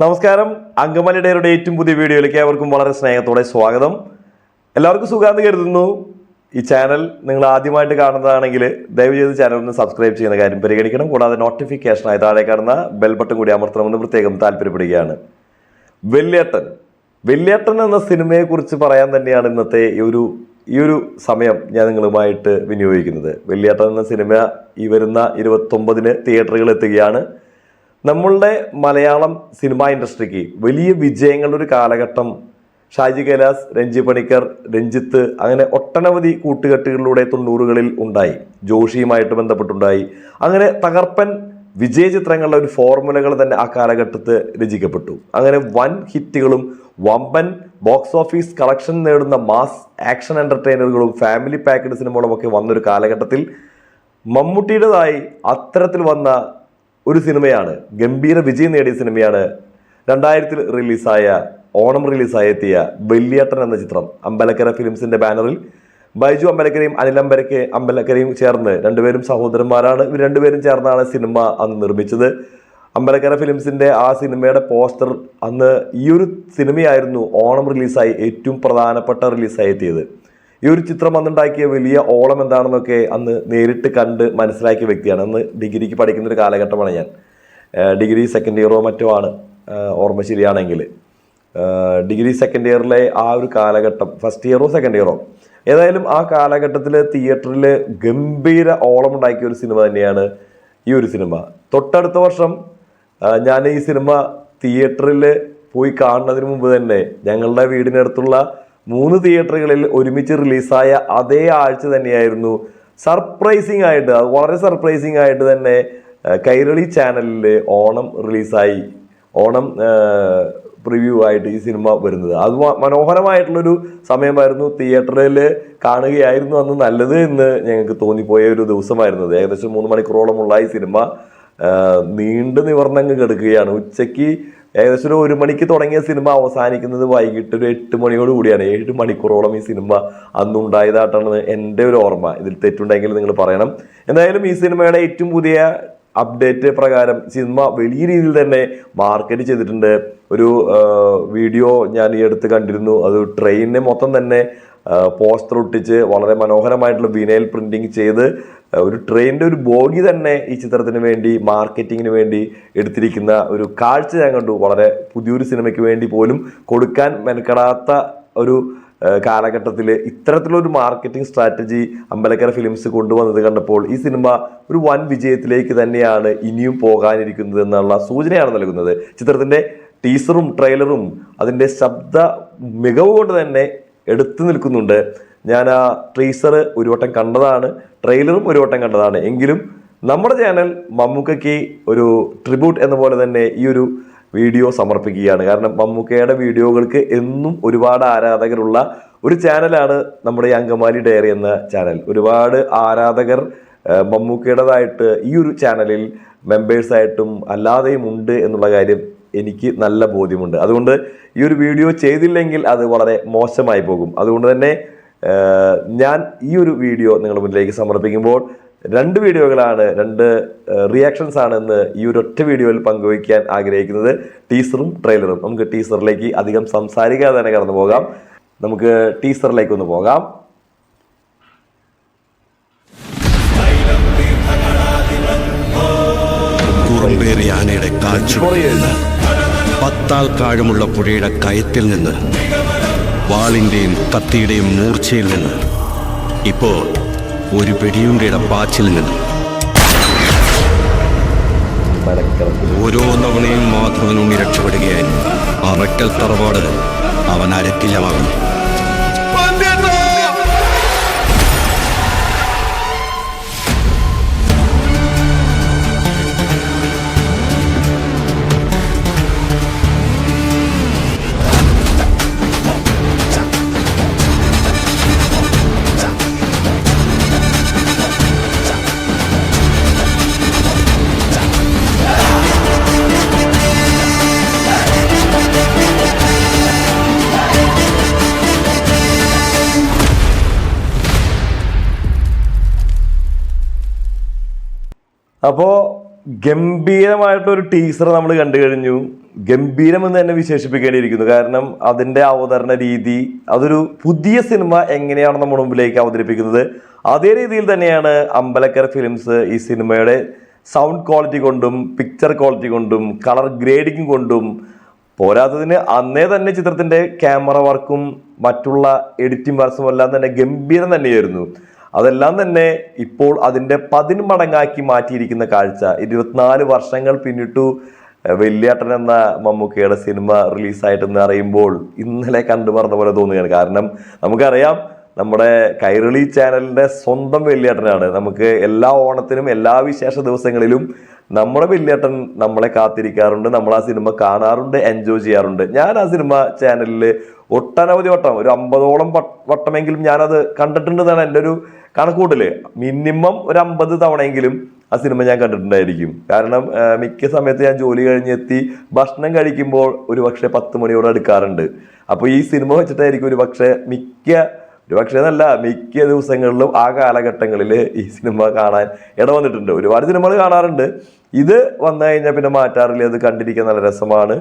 നമസ്കാരം. അങ്കമാലി ഡയറിയുടെ ഏറ്റവും പുതിയ വീഡിയോയിലേക്ക് അവർക്കും വളരെ സ്നേഹത്തോടെ സ്വാഗതം. എല്ലാവർക്കും സുഖാന്ന് കരുതുന്നു. ഈ ചാനൽ നിങ്ങൾ ആദ്യമായിട്ട് കാണുന്നതാണെങ്കിൽ ദയവ് ചെയ്ത് ചാനൽ ഒന്ന് സബ്സ്ക്രൈബ് ചെയ്യുന്ന കാര്യം പരിഗണിക്കണം. കൂടാതെ നോട്ടിഫിക്കേഷനായി താഴെ കാണുന്ന ബെൽ ബട്ടൺ കൂടി അമർത്തണമെന്ന് പ്രത്യേകം താല്പര്യപ്പെടുകയാണ്. വെല്ലേട്ടൻ വെല്ലേട്ടൻ എന്ന സിനിമയെക്കുറിച്ച് പറയാൻ തന്നെയാണ് ഇന്നത്തെ ഈ ഒരു ഈ ഒരു സമയം ഞാൻ നിങ്ങളുമായിട്ട് വിനിയോഗിക്കുന്നത്. വെള്ളിയേട്ടൻ എന്ന സിനിമ ഈ വരുന്ന ഇരുപത്തൊമ്പതിന് തിയേറ്ററുകളിൽ എത്തുകയാണ്. നമ്മളുടെ മലയാളം സിനിമാ ഇൻഡസ്ട്രിക്ക് വലിയ വിജയങ്ങളുടെ ഒരു കാലഘട്ടം. ഷാജി കൈലാസ് രഞ്ജി പണിക്കർ രഞ്ജിത്ത് അങ്ങനെ ഒട്ടനവധി കൂട്ടുകെട്ടുകളിലൂടെ തൊണ്ണൂറുകളിൽ ഉണ്ടായി. ജോഷിയുമായിട്ട് ബന്ധപ്പെട്ടുണ്ടായി. അങ്ങനെ തകർപ്പൻ വിജയ ചിത്രങ്ങളുടെ ഒരു ഫോർമുലകൾ തന്നെ ആ കാലഘട്ടത്ത് രചിക്കപ്പെട്ടു. അങ്ങനെ വൻ ഹിറ്റുകളും വമ്പൻ ബോക്സ് ഓഫീസ് കളക്ഷൻ നേടുന്ന മാസ് ആക്ഷൻ എന്റർടൈനറുകളും ഫാമിലി പാക്കഡ് സിനിമകളും ഒക്കെ വന്നൊരു കാലഘട്ടത്തിൽ മമ്മൂട്ടിയുടേതായി അത്തരത്തിൽ വന്ന ഒരു സിനിമയാണ് ഗംഭീര വിജയം നേടിയ സിനിമയാണ്. രണ്ടായിരത്തിൽ റിലീസായ ഓണം റിലീസായി എത്തിയ വെള്ളിയേട്ടൻ എന്ന ചിത്രം അമ്പലക്കര ഫിലിംസിന്റെ ബാനറിൽ ബൈജു അമ്പലക്കരയും അനിൽ അമ്പലക്ക അമ്പലക്കരയും ചേർന്ന് രണ്ടുപേരും സഹോദരന്മാരാണ്. ഇവർ രണ്ടുപേരും ചേർന്നാണ് സിനിമ അന്ന് നിർമ്മിച്ചത്. അമ്പലക്കര ഫിലിംസിന്റെ ആ സിനിമയുടെ പോസ്റ്റർ അന്ന് ഈ ഒരു സിനിമയായിരുന്നു ഓണം റിലീസായി ഏറ്റവും പ്രധാനപ്പെട്ട റിലീസായി എത്തിയത്. ഈ ഒരു ചിത്രം അന്നുണ്ടാക്കിയ വലിയ ഓളം എന്താണെന്നൊക്കെ അന്ന് നേരിട്ട് കണ്ട് മനസ്സിലാക്കിയ വ്യക്തിയാണ്. അന്ന് ഡിഗ്രിക്ക് പഠിക്കുന്ന ഒരു കാലഘട്ടമാണ് ഞാൻ. ഡിഗ്രി സെക്കൻഡ് ഇയറോ മറ്റോ ആണ്. ഓർമ്മ ശരിയാണെങ്കിൽ. ഡിഗ്രി സെക്കൻഡ് ഇയറിലെ ആ ഒരു കാലഘട്ടം ഫസ്റ്റ് ഇയറോ സെക്കൻഡ് ഇയറോ ഏതായാലും ആ കാലഘട്ടത്തിൽ തിയേറ്ററിൽ ഗംഭീര ഓളം ഉണ്ടാക്കിയ ഒരു സിനിമ തന്നെയാണ് ഈ ഒരു സിനിമ. തൊട്ടടുത്ത വർഷം ഞാൻ ഈ സിനിമ തിയേറ്ററിൽ പോയി കാണുന്നതിന് മുമ്പ് തന്നെ ഞങ്ങളുടെ വീടിനടുത്തുള്ള മൂന്ന് തിയേറ്ററുകളിൽ ഒരുമിച്ച് റിലീസായ അതേ ആഴ്ച തന്നെയായിരുന്നു സർപ്രൈസിംഗ് ആയിട്ട് വളരെ സർപ്രൈസിംഗ് ആയിട്ട് തന്നെ കൈരളി ചാനലിൽ ഓണം റിലീസായി. ഓണം പ്രിവ്യൂ ആയിട്ട് ഈ സിനിമ വരുന്നത്. അത് മനോഹരമായിട്ടുള്ളൊരു സമയമായിരുന്നു. തിയേറ്ററിൽ കാണുകയായിരുന്നു അന്ന് നല്ലത് എന്ന് ഞങ്ങൾക്ക് തോന്നിപ്പോയ ഒരു ദിവസമായിരുന്നത്. ഏകദേശം മൂന്ന് മണിക്കൂറോളമുള്ള ഈ സിനിമ നീണ്ടു നിവർന്നങ്ങ് കിടക്കുകയാണ്. ഉച്ചയ്ക്ക് ഏകദേശം ഒരു ഒരു മണിക്ക് തുടങ്ങിയ സിനിമ അവസാനിക്കുന്നത് വൈകിട്ട് ഒരു എട്ട് മണിയോട് കൂടിയാണ്. ഏഴ് മണിക്കൂറോളം ഈ സിനിമ അന്നുണ്ടായതായിട്ടാണ് എന്റെ ഒരു ഓർമ്മ. ഇതിൽ തെറ്റുണ്ടെങ്കിൽ നിങ്ങൾ പറയണം. എന്തായാലും ഈ സിനിമയുടെ ഏറ്റവും പുതിയ അപ്ഡേറ്റ് പ്രകാരം സിനിമ വലിയ രീതിയിൽ തന്നെ മാർക്കറ്റ് ചെയ്തിട്ടുണ്ട്. ഒരു വീഡിയോ ഞാൻ ഈ അടുത്ത് കണ്ടിരുന്നു. അത് ട്രെയിനിനെ മൊത്തം തന്നെ പോസ്റ്റർ ഒട്ടിച്ച് വളരെ മനോഹരമായിട്ടുള്ള വിനയൽ പ്രിന്റിങ് ചെയ്ത് ഒരു ട്രെയിനിന്റെ ഒരു ബോഗി തന്നെ ഈ ചിത്രത്തിന് വേണ്ടി മാർക്കറ്റിങ്ങിന് വേണ്ടി എടുത്തിരിക്കുന്ന ഒരു കാഴ്ച ഞാൻ കണ്ടു. വളരെ പുതിയൊരു സിനിമയ്ക്ക് വേണ്ടി പോലും കൊടുക്കാൻ മെനക്കെടാത്ത ഒരു കാലഘട്ടത്തിൽ ഇത്തരത്തിലൊരു മാർക്കറ്റിംഗ് സ്ട്രാറ്റജി അമ്പലക്കര ഫിലിംസ് കൊണ്ടുവന്നത് കണ്ടപ്പോൾ ഈ സിനിമ ഒരു വൻ വിജയത്തിലേക്ക് തന്നെയാണ് ഇനിയും പോകാനിരിക്കുന്നത് എന്നുള്ള സൂചനയാണ് നൽകുന്നത്. ചിത്രത്തിന്റെ ടീസറും ട്രെയിലറും അതിന്റെ ശബ്ദ മികവ് കൊണ്ട് തന്നെ എടുത്തു നിൽക്കുന്നുണ്ട്. ഞാൻ ആ ട്രീസർ ഒരു വട്ടം കണ്ടതാണ് ട്രെയിലറും ഒരു വട്ടം കണ്ടതാണ്. എങ്കിലും നമ്മുടെ ചാനൽ മമ്മൂക്കയ്ക്ക് ഒരു ട്രിബ്യൂട്ട് എന്ന പോലെ തന്നെ ഈ ഒരു വീഡിയോ സമർപ്പിക്കുകയാണ്. കാരണം മമ്മൂക്കയുടെ വീഡിയോകൾക്ക് എന്നും ഒരുപാട് ആരാധകരുള്ള ഒരു ചാനലാണ് നമ്മുടെ ഈ അങ്കമാലി ഡയറി എന്ന ചാനൽ ഒരുപാട് ആരാധകർ മമ്മൂക്കയുടേതായിട്ട് ഈ ഒരു ചാനലിൽ മെമ്പേഴ്സായിട്ടും അല്ലാതെയും ഉണ്ട് എന്നുള്ള കാര്യം എനിക്ക് നല്ല ബോധ്യമുണ്ട്. അതുകൊണ്ട് ഈ ഒരു വീഡിയോ ചെയ്തില്ലെങ്കിൽ അത് വളരെ മോശമായി പോകും. അതുകൊണ്ട് തന്നെ ഞാൻ ഈ ഒരു വീഡിയോ നിങ്ങളുടെ മുന്നിലേക്ക് സമർപ്പിക്കുമ്പോൾ രണ്ട് വീഡിയോകളാണ് രണ്ട് റിയാക്ഷൻസ് ആണ് ഇന്ന് ഈ ഒരു ഒറ്റ വീഡിയോയിൽ പങ്കുവയ്ക്കാൻ ആഗ്രഹിക്കുന്നത്. ടീസറും ട്രെയിലറും. നമുക്ക് ടീസറിലേക്ക് അധികം സംസാരിക്കാതെ തന്നെ കടന്നു പോകാം. നമുക്ക് ടീസറിലേക്ക് ഒന്ന് പോകാം. ആനയുടെ പത്താൾ കാഴമുള്ള പുഴയുടെ കയത്തിൽ നിന്ന് വാളിന്റെയും കത്തിയുടെയും മൂർച്ചയിൽ നിന്ന്. ഇപ്പോൾ ഒരു വെടിയുണ്ടയുടെ പാച്ചിൽ നിന്ന്. ഓരോ തവണയും മാധവനുണ്ണി രക്ഷപ്പെടുകയായി അറക്കൽ തറവാട് അവൻ അരക്കില്ലമാകും അപ്പോൾ ഗംഭീരമായിട്ടൊരു ടീസർ നമ്മൾ കണ്ടു കഴിഞ്ഞു. ഗംഭീരം എന്ന് തന്നെ വിശേഷിപ്പിക്കേണ്ടിയിരിക്കുന്നു. കാരണം അതിന്റെ അവതരണ രീതി അതൊരു പുതിയ സിനിമ എങ്ങനെയാണ് നമ്മുടെ മുമ്പിലേക്ക് അവതരിപ്പിക്കുന്നത്? അതേ രീതിയിൽ തന്നെയാണ് അമ്പലക്കര ഫിലിംസ് ഈ സിനിമയുടെ സൗണ്ട് ക്വാളിറ്റി കൊണ്ടും പിക്ചർ ക്വാളിറ്റി കൊണ്ടും കളർ ഗ്രേഡിംഗ് കൊണ്ടും പോരാത്തതിന് അന്നേ തന്നെ ചിത്രത്തിന്റെ ക്യാമറ വർക്കും മറ്റുള്ള എഡിറ്റിംഗ് വർക്സും എല്ലാം തന്നെ ഗംഭീരം തന്നെയായിരുന്നു. അതെല്ലാം തന്നെ ഇപ്പോൾ അതിന്റെ പതിന്മടങ്ങാക്കി മാറ്റിയിരിക്കുന്ന കാഴ്ച. ഇരുപത്തിനാല് വർഷങ്ങൾ പിന്നിട്ടു വെല്ലിയാട്ടൻ എന്ന മമ്മൂക്കയുടെ സിനിമ റിലീസായിട്ടെന്ന് അറിയുമ്പോൾ ഇന്നലെ കണ്ടു പറഞ്ഞ പോലെ തോന്നുകയാണ്. കാരണം നമുക്കറിയാം നമ്മുടെ കൈരളി ചാനലിന്റെ സ്വന്തം വെല്ലിയാട്ടനാണ് നമുക്ക് എല്ലാ ഓണത്തിനും എല്ലാ വിശേഷ ദിവസങ്ങളിലും നമ്മുടെ വെല്ലിയാട്ടൻ നമ്മളെ കാത്തിരിക്കാറുണ്ട് നമ്മൾ ആ സിനിമ കാണാറുണ്ട് എൻജോയ് ചെയ്യാറുണ്ട്. ഞാൻ ആ സിനിമ ചാനലിൽ ഒട്ടനവധി വട്ടം ഒരു അമ്പതോളം വട്ട- വട്ടമെങ്കിലും ഞാനത് കണ്ടിട്ടുണ്ടെന്നാണ് എന്റെ ഒരു കണക്കൂട്ടൽ മിനിമം ഒരു അമ്പത് തവണയെങ്കിലും ആ സിനിമ ഞാൻ കണ്ടിട്ടുണ്ടായിരിക്കും. കാരണം മിക്ക സമയത്ത് ഞാൻ ജോലി കഴിഞ്ഞെത്തി ഭക്ഷണം കഴിക്കുമ്പോൾ ഒരു പക്ഷേ പത്ത് മണിയോട് അടുക്കാറുണ്ട്. അപ്പോൾ ഈ സിനിമ വെച്ചിട്ടായിരിക്കും ഒരു പക്ഷേ മിക്ക ഒരു പക്ഷേ എന്നല്ല മിക്ക ദിവസങ്ങളിലും ആ കാലഘട്ടങ്ങളിൽ ഈ സിനിമ കാണാൻ ഇട വന്നിട്ടുണ്ട് ഒരുപാട് സിനിമകൾ കാണാറുണ്ട്. ഇത് വന്നു കഴിഞ്ഞാൽ പിന്നെ മാറ്റാറില്ല. അത് കണ്ടിരിക്കാൻ നല്ല രസമാണ്.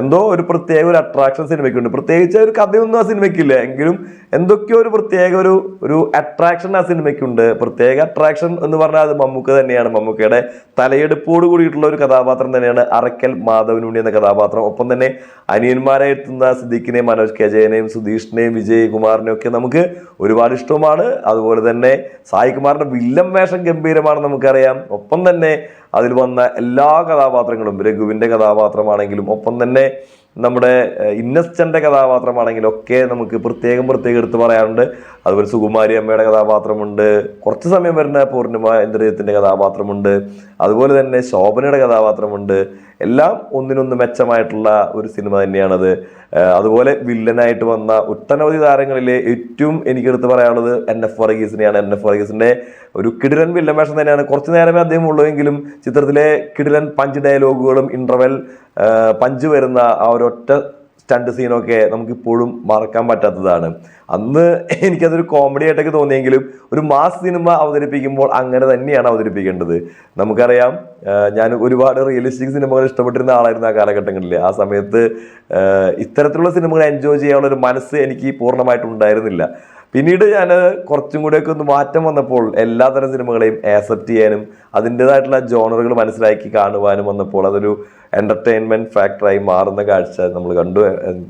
എന്തോ ഒരു പ്രത്യേക ഒരു അട്രാക്ഷൻ സിനിമയ്ക്കുണ്ട്. പ്രത്യേകിച്ച് ഒരു കഥയൊന്നും ആ സിനിമയ്ക്കില്ല. എങ്കിലും എന്തൊക്കെയോ ഒരു പ്രത്യേക ഒരു ഒരു അട്രാക്ഷൻ ആ സിനിമയ്ക്കുണ്ട്. പ്രത്യേക അട്രാക്ഷൻ എന്ന് പറഞ്ഞാൽ അത് മമ്മൂക്ക തന്നെയാണ്. മമ്മൂക്കയുടെ തലയെടുപ്പോട് കൂടിയിട്ടുള്ള ഒരു കഥാപാത്രം തന്നെയാണ് അറക്കൽ മാധവനുണ്ണി എന്ന കഥാപാത്രം. ഒപ്പം തന്നെ അനിയന്മാരെ എത്തുന്ന സിദ്ദീഖിനെയും മനോജ് കെ ജയനെയും സുധീഷിനെയും വിജയ് ഒക്കെ നമുക്ക് ഒരുപാട് ഇഷ്ടവുമാണ് അതുപോലെ തന്നെ സായി കുമാറിന്റെ വില്ലൻ വേഷം ഗംഭീരമാണ് നമുക്കറിയാം. ഒപ്പം തന്നെ അതിൽ വന്ന എല്ലാ കഥാപാത്രങ്ങളും രഘുവിന്റെ കഥാപാത്രമാണെങ്കിലും ഒപ്പം തന്നെ നമ്മുടെ ഇന്നസ്റ്റന്റെ കഥാപാത്രമാണെങ്കിലൊക്കെ നമുക്ക് പ്രത്യേകം പ്രത്യേകം എടുത്ത് പറയാറുണ്ട്. അതുപോലെ സുകുമാരി അമ്മയുടെ കഥാപാത്രമുണ്ട്. കുറച്ച് സമയം വരുന്ന പൂർണിമ ഇന്ദ്രജിത്തിന്റെ കഥാപാത്രമുണ്ട്. അതുപോലെ തന്നെ ശോഭനയുടെ കഥാപാത്രമുണ്ട്. എല്ലാം ഒന്നിനൊന്ന് മെച്ചമായിട്ടുള്ള ഒരു സിനിമ തന്നെയാണത്. അതുപോലെ വില്ലനായിട്ട് വന്ന ഒട്ടനവധി താരങ്ങളിലെ ഏറ്റവും എനിക്കെടുത്ത് പറയാനുള്ളത് എൻ എഫ് വർഗീസിനെയാണ്. എൻ എഫ് വർഗീസിന്റെ ഒരു കിടിലൻ വില്ലൻ വേഷം തന്നെയാണ്. കുറച്ച് നേരമേ അദ്ദേഹം ഉള്ളുവെങ്കിലും ചിത്രത്തിലെ കിടിലൻ പഞ്ച് ഡയലോഗുകളും ഇന്റർവെൽ പഞ്ച് വരുന്ന ആ ഒരൊറ്റ സ്റ്റണ്ട് സീനൊക്കെ നമുക്ക് ഇപ്പോഴും മറക്കാൻ പറ്റാത്തതാണ്. അന്ന് എനിക്കതൊരു കോമഡി ആയിട്ടൊക്കെ തോന്നിയെങ്കിലും ഒരു മാസ് സിനിമ അവതരിപ്പിക്കുമ്പോൾ അങ്ങനെ തന്നെയാണ് അവതരിപ്പിക്കേണ്ടത്. നമുക്കറിയാം ഞാൻ ഒരുപാട് റിയലിസ്റ്റിക് സിനിമകൾ ഇഷ്ടപ്പെട്ടിരുന്ന ആളായിരുന്നു ആ കാലഘട്ടങ്ങളിൽ. ആ സമയത്ത് ഇത്തരത്തിലുള്ള സിനിമകൾ എൻജോയ് ചെയ്യാനുള്ള ഒരു മനസ്സ് എനിക്ക് പൂർണമായിട്ട് ഉണ്ടായിരുന്നില്ല. പിന്നീട് ഞാൻ കുറച്ചും കൂടെയൊക്കെ ഒന്ന് മാറ്റം വന്നപ്പോൾ എല്ലാതരം സിനിമകളെയും ആക്സെപ്റ്റ് ചെയ്യാനും അതിന്റെതായിട്ടുള്ള ജോണറുകൾ മനസ്സിലാക്കി കാണുവാനും വന്നപ്പോൾ അതൊരു എന്റർടൈൻമെന്റ് ഫാക്ടറായി മാറുന്ന കാഴ്ച നമ്മൾ കണ്ടു.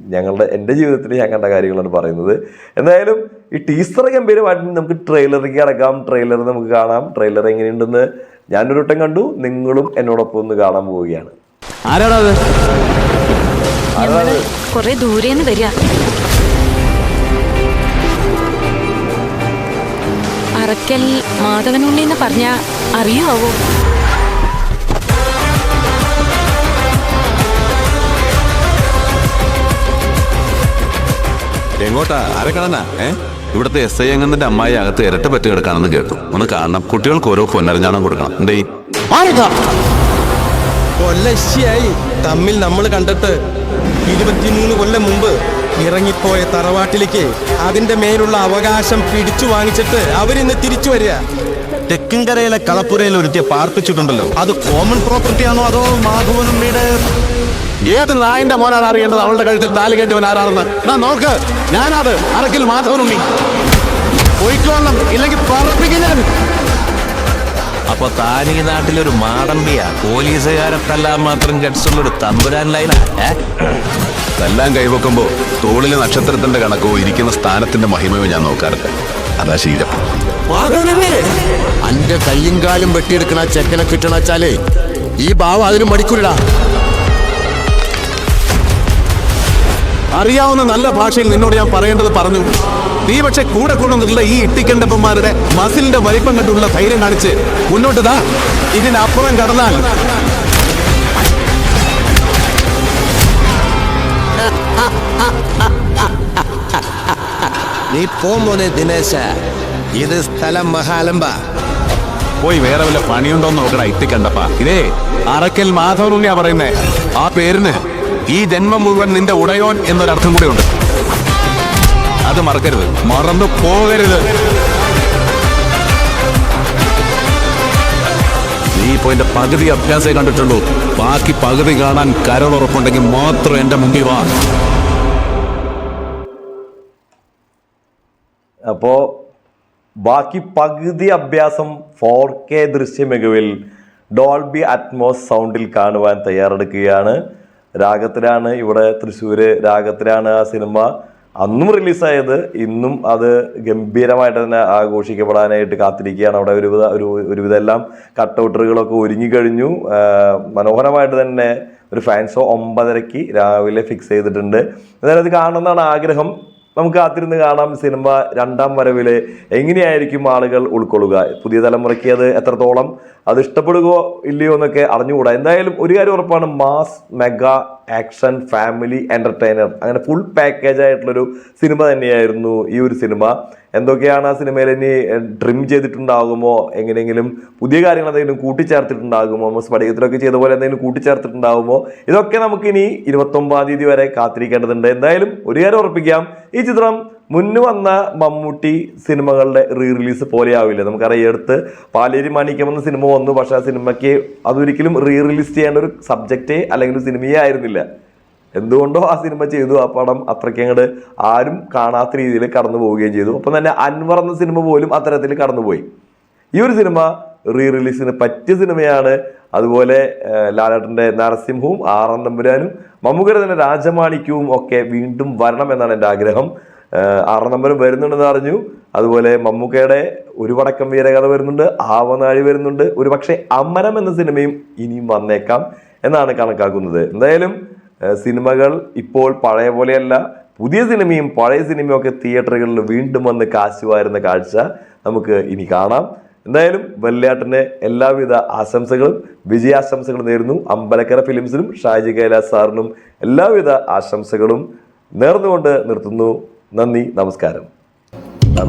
ഞങ്ങളുടെ എന്റെ ജീവിതത്തിൽ ഞാൻ കണ്ട കാര്യങ്ങളാണ് പറയുന്നത്. എന്തായാലും ഈ ടീസർ ഗംഭീരമായിട്ട് നമുക്ക് ട്രെയിലറിലേക്ക് കിടക്കാം. ട്രെയിലർ നമുക്ക് കാണാം. ട്രെയിലർ എങ്ങനെയുണ്ടെന്ന് ഞാനൊരു വട്ടം കണ്ടു. നിങ്ങളും എന്നോടൊപ്പം ഒന്ന് കാണാൻ പോവുകയാണ്. കൊറേ ദൂരേന്ന് വരിക. അറക്കൽ മാധവനുണ്ണി എന്ന് പറഞ്ഞ അറിയുവോ? എങ്ങോട്ടാ? ആരെ കാണാനാ? ഏ? ഇവിടുത്തെ എസ് ഐ അംഗത്തിന്റെ അമ്മായി അകത്ത് ഇരട്ട പറ്റി കിടക്കാണെന്ന് കേട്ടു. ഒന്ന് കാണണം. കുട്ടികൾക്ക് ഓരോ പൊന്നരഞ്ഞാണം കൊടുക്കണം. എന്തേ കൊല്ലശ്ശിയായി. തമ്മിൽ നമ്മൾ കണ്ടിട്ട് ഇരുപത്തിമൂന്ന് കൊല്ലം മുമ്പ് ഇറങ്ങിപ്പോയ തറവാട്ടിലേക്ക് അതിന്റെ മേലുള്ള അവകാശം പിടിച്ചു വാങ്ങിച്ചിട്ട് അവരിന്ന് തിരിച്ചു വരിക. തെക്കിൻകരയിലെ കളപ്പുരയിൽ ഒരുത്തിയെ പാർപ്പിച്ചിട്ടുണ്ടല്ലോ. അത് കോമൺ പ്രോപ്പർട്ടി ആണോ അതോ മാധവനുണ്ണിയുടെ ഏത് നായന്റെ മോനാണ് അറിയേണ്ടത്? അവളുടെ കഴുത്തിൽ താലി കെട്ടിയവൻ ആരാണെന്ന്? എന്നാ നോക്ക്. ഞാനത് അറക്കിൽ മാധവനുണ്ണി പോയിക്കോളണം. ഇല്ലെങ്കിൽ പറപ്പിക്കും ഞാൻ. അപ്പൊ താൻ ഈ നാട്ടിലൊരു മാടമ്പിയ. പോലീസുകാരെ തല്ലാൻ മാത്രം ഗഡ്സുള്ള ഒരു തമ്പുരാൻ ലൈന. എല്ലാം കൈവെക്കുമ്പോ തോളിലെ നക്ഷത്രത്തിന്റെ കണക്കോ ഇരിക്കുന്ന സ്ഥാനത്തിന്റെ മഹിമയോ ഞാൻ നോക്കാറില്ല. അതാ ശീലം. അന്റെ കയ്യും കാലും വെട്ടിയെടുക്കണ ചെക്കനെ കിട്ടണച്ചാലേ ഈ ഭാവം അതിന് മടിക്കൂലടാ. അറിയാവുന്ന നല്ല ഭാഷയിൽ നിന്നോട് ഞാൻ പറയേണ്ടത് പറഞ്ഞു. നീ പക്ഷെ കൂടെ കൊണ്ടുവന്നിട്ടുള്ള ഈ ഇട്ടിക്കണ്ടപ്പന്മാരുടെ മസിലിന്റെ വലിപ്പം കണ്ടുള്ള ധൈര്യം കാണിച്ച് മുന്നോട്ട് താ ഇതിനപ്പുറം കടന്നാൽ. നീ പോമോനെ ദിനേശ. ഇത് സ്ഥലം മഹാലംബ. പോയി വേറെ വല്ല പണിയുണ്ടോന്ന് നോക്കടാ ഇട്ടിക്കണ്ടപ്പ. ഇതേ അറക്കൽ മാധവനുണ്ണിയാ പറയുന്നേ. ആ പേരിന് ഈ ജന്മം മുഴുവൻ നിന്റെ ഉടയോൻ എന്നൊരർത്ഥം കൂടെ ഉണ്ട് അത് മറക്കരുത്. മറന്നു പോകരുത്. നീ ഇപ്പോ എന്റെ പകുതി അഭ്യാസം കണ്ടിട്ടുള്ളൂ. ബാക്കി പകുതി കാണാൻ കരളുറപ്പുണ്ടെങ്കിൽ മാത്രം എന്റെ മുമ്പിൽ വാ. അപ്പോ ബാക്കി പകുതി അഭ്യാസം ഫോർ കെ ദൃശ്യമികവിൽ ഡോൾബി അറ്റ്മോസ് സൗണ്ടിൽ കാണുവാൻ തയ്യാറെടുക്കുകയാണ്. രാഗത്തിലാണ് ഇവിടെ തൃശ്ശൂര് രാഗത്തിലാണ് ആ സിനിമ. അന്നും റിലീസായത്. ഇന്നും അത് ഗംഭീരമായിട്ട് തന്നെ ആഘോഷിക്കപ്പെടാനായിട്ട് കാത്തിരിക്കുകയാണ്. അവിടെ ഒരുവിധ ഒരു ഒരുവിധ എല്ലാം കട്ടൗട്ടറുകളൊക്കെ ഒരുങ്ങിക്കഴിഞ്ഞു മനോഹരമായിട്ട് തന്നെ ഒരു ഫാൻസോ ഒമ്പതരയ്ക്ക് രാവിലെ ഫിക്സ് ചെയ്തിട്ടുണ്ട്. എന്തായാലും അത് കാണണമെന്നാണ് ആഗ്രഹം. നമുക്ക് കാത്തിരുന്ന് കാണാം സിനിമ രണ്ടാം വരവിൽ എങ്ങനെയായിരിക്കും ആളുകൾ ഉൾക്കൊള്ളുക? പുതിയ തലമുറയ്ക്ക് അത് എത്രത്തോളം അത് ഇഷ്ടപ്പെടുകയോ ഇല്ലയോ എന്നൊക്കെ അറിഞ്ഞുകൂടാ. എന്തായാലും ഒരു കാര്യം ഉറപ്പാണ് mass mega action family entertainer അങ്ങനെ ഫുൾ പാക്കേജ് ആയിട്ടുള്ളൊരു സിനിമ തന്നെയായിരുന്നു ഈ ഒരു സിനിമ. എന്തൊക്കെയാണ് ആ സിനിമയിൽ ഇനി ഡ്രിം ചെയ്തിട്ടുണ്ടാകുമോ? എങ്ങനെയെങ്കിലും പുതിയ കാര്യങ്ങൾ എന്തെങ്കിലും കൂട്ടിച്ചേർത്തിട്ടുണ്ടാകുമോ? നമ്മൾ സ്പടികത്തിലൊക്കെ ചെയ്ത പോലെ എന്തെങ്കിലും കൂട്ടിച്ചേർത്തിട്ടുണ്ടാകുമോ? ഇതൊക്കെ നമുക്കിനി ഇരുപത്തൊമ്പതാം തീയതി വരെ കാത്തിരിക്കേണ്ടതുണ്ട്. എന്തായാലും ഒരു കാര്യം ഉറപ്പിക്കാം. ഈ ചിത്രം മുന്നു വന്ന മമ്മൂട്ടി സിനിമകളുടെ റീ റിലീസ് പോലെ ആവില്ല നമുക്കറിയാം ഈ അടുത്ത് പാലേരി മാണിക്യം എന്ന സിനിമ വന്നു പക്ഷേ ആ സിനിമയ്ക്ക് അതൊരിക്കലും റീ റിലീസ് ചെയ്യേണ്ട ഒരു സബ്ജക്റ്റേ അല്ലെങ്കിൽ ഒരു സിനിമയേ ആയിരുന്നില്ല. എന്തുകൊണ്ടോ ആ സിനിമ ചെയ്തു ആ പടം അത്രയ്ക്ക് അങ്ങോട്ട് ആരും കാണാത്ത രീതിയിൽ കടന്നു പോവുകയും ചെയ്തു. ഒപ്പം തന്നെ അൻവർ എന്ന സിനിമ പോലും അത്തരത്തിൽ കടന്നുപോയി. ഈ ഒരു സിനിമ റീ റിലീസിന് പറ്റിയ സിനിമയാണ്. അതുപോലെ ലാലേട്ടന്റെ നരസിംഹവും ആറാം തമ്പുരാനും മമ്മൂക്കര തന്നെ രാജമാണിക്യവും ഒക്കെ വീണ്ടും വരണം എന്നാണ് എന്റെ ആഗ്രഹം. ആറാം നമ്പർ വരുന്നുണ്ടെന്ന് അറിഞ്ഞു. അതുപോലെ മമ്മൂക്കയുടെ ഒരു വടക്കം വീരകഥ വരുന്നുണ്ട് ആവനാഴി വരുന്നുണ്ട്. ഒരു പക്ഷേ അമരം എന്ന സിനിമയും ഇനിയും വന്നേക്കാം എന്നാണ് കണക്കാക്കുന്നത്. എന്തായാലും സിനിമകൾ ഇപ്പോൾ പഴയ പോലെയല്ല. പുതിയ സിനിമയും പഴയ സിനിമയും ഒക്കെ തിയേറ്ററുകളിൽ വീണ്ടും വന്ന് കാശ് വാരുന്ന കാഴ്ച നമുക്ക് ഇനി കാണാം. എന്തായാലും വെള്ളിയാട്ടിന്റെ എല്ലാവിധ ആശംസകളും വിജയാശംസകളും നേരുന്നു. അമ്പലക്കര ഫിലിംസിനും ഷാജി കൈലാസ് സാറിനും എല്ലാവിധ ആശംസകളും നേർന്നുകൊണ്ട് നിർത്തുന്നു. നന്ദി നമസ്കാരം. ബൈ